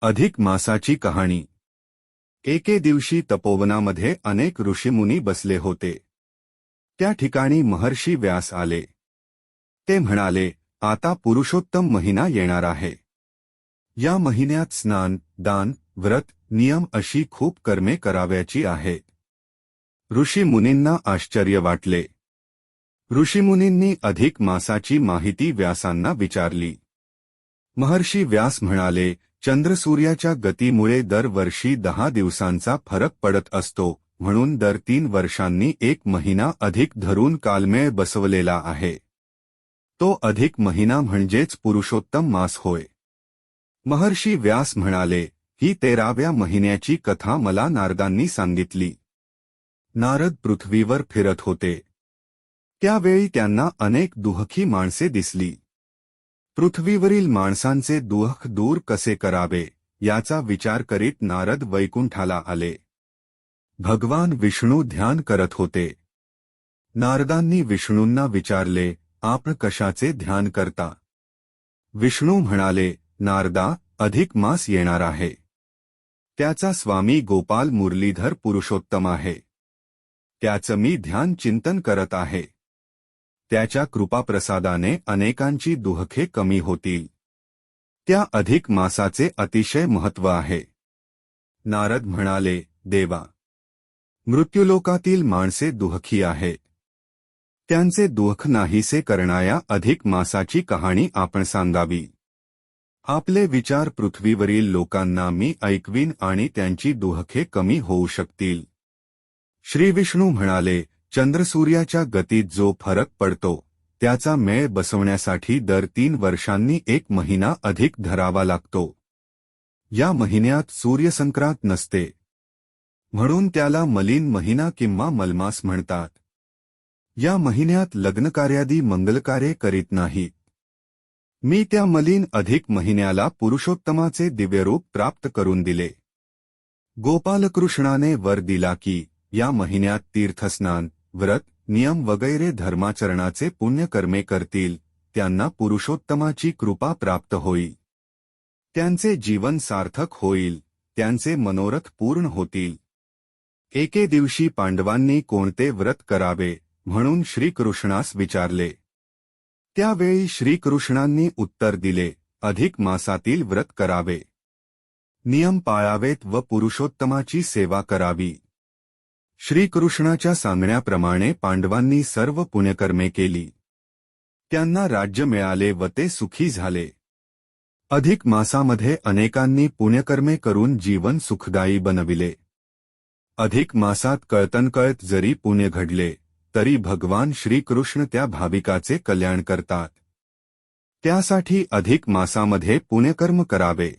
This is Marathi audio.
अधिक मासाची कहाणी. एके दिवशी तपोवनामध्ये अनेक ऋषीमुनी बसले होते. त्या ठिकाणी महर्षी व्यास आले. ते म्हणाले आता पुरुषोत्तम महिना येणार आहे. या महिन्यात स्नान दान व्रत नियम अशी खूप कर्मे कराव्याची आहे. ऋषीमुनींना आश्चर्य वाटले. ऋषीमुनींनी अधिक मासाची माहिती व्यासांना विचारली. महर्षी व्यास म्हणाले, चंद्रसूर्याच्या गतीमुळे दरवर्षी दहा दिवसांचा फरक पडत असतो, म्हणून दर तीन वर्षांनी एक महिना अधिक धरून कालमेळ बसवलेला आहे. तो अधिक महिना म्हणजेच पुरुषोत्तम मास होय. महर्षी व्यास म्हणाले, ही तेराव्या महिन्याची कथा मला नारदांनी सांगितली. नारद पृथ्वीवर फिरत होते. त्यावेळी त्यांना अनेक दुःखी माणसे दिसली. पृथ्वीवरील माणसांचे दुःख दूर कसे करावे याचा विचार करीत नारद वैकुंठाला आले. भगवान विष्णू ध्यान करत होते. नारदांनी विष्णूंना विचारले आपण कशाचे ध्यान करता? विष्णू म्हणाले नारदा अधिक मास येणार आहे. त्याचा स्वामी गोपाल मुरलीधर पुरुषोत्तम आहे. त्याचं मी ध्यान चिंतन करत आहे. त्याच्या कृपाप्रसादाने अनेकांची दुःखे कमी होतील. त्या अधिक मासाचे अतिशय महत्त्व आहे. नारद म्हणाले देवा मृत्यूलोकातील माणसे दुःखी आहे. त्यांचे दुःख नाहीसे करणाया अधिक मासाची कहाणी आपण सांगावी. आपले विचार पृथ्वीवरील लोकांना मी ऐकवीन आणि त्यांची दुःखे कमी होऊ शकतील. श्रीविष्णू म्हणाले चंद्रसूर्याच्या गतीत जो फरक पडतो त्याचा मेळ बसवण्यासाठी दर तीन वर्षांनी एक महिना अधिक धरावा लागतो. या महिन्यात सूर्यसंक्रांत नसते. म्हणून त्याला मलिन महिना किंवा मलमास म्हणतात. या महिन्यात लग्नकार्यादी मंगलकार्ये करीत नाहीत मी त्या मलिन अधिक महिन्याला पुरुषोत्तमाचे दिव्यरूप प्राप्त करून दिले. गोपालकृष्णाने वर दिला की या महिन्यात तीर्थस्नान व्रत नियम वगैरे धर्माचरणाचे पुण्यकर्मे करतील त्यांना पुरुषोत्तमाची कृपा प्राप्त होईल. त्यांचे जीवन सार्थक होईल त्यांचे मनोरथ पूर्ण होतील. एके दिवशी पांडवांनी कोणते व्रत करावे म्हणून श्रीकृष्णास विचारले. त्यावेळी श्रीकृष्णांनी उत्तर दिले अधिक मासातील व्रत करावे. नियम पाळावेत व पुरुषोत्तमाची सेवा करावी. श्रीकृष्णाच्या सांगण्याप्रमाणे पांडवांनी सर्व पुण्यकर्मे केली. त्यांना राज्य मिळाले व ते सुखी झाले. अधिक मासामध्ये अनेकांनी पुण्यकर्मे करून जीवन सुखदायी बनविले. अधिक मासात कळतनकळत जरी पुण्य घडले तरी भगवान श्रीकृष्ण त्या भाविकाचे कल्याण करतात. त्यासाठी अधिक मासामध्ये पुण्यकर्म करावे.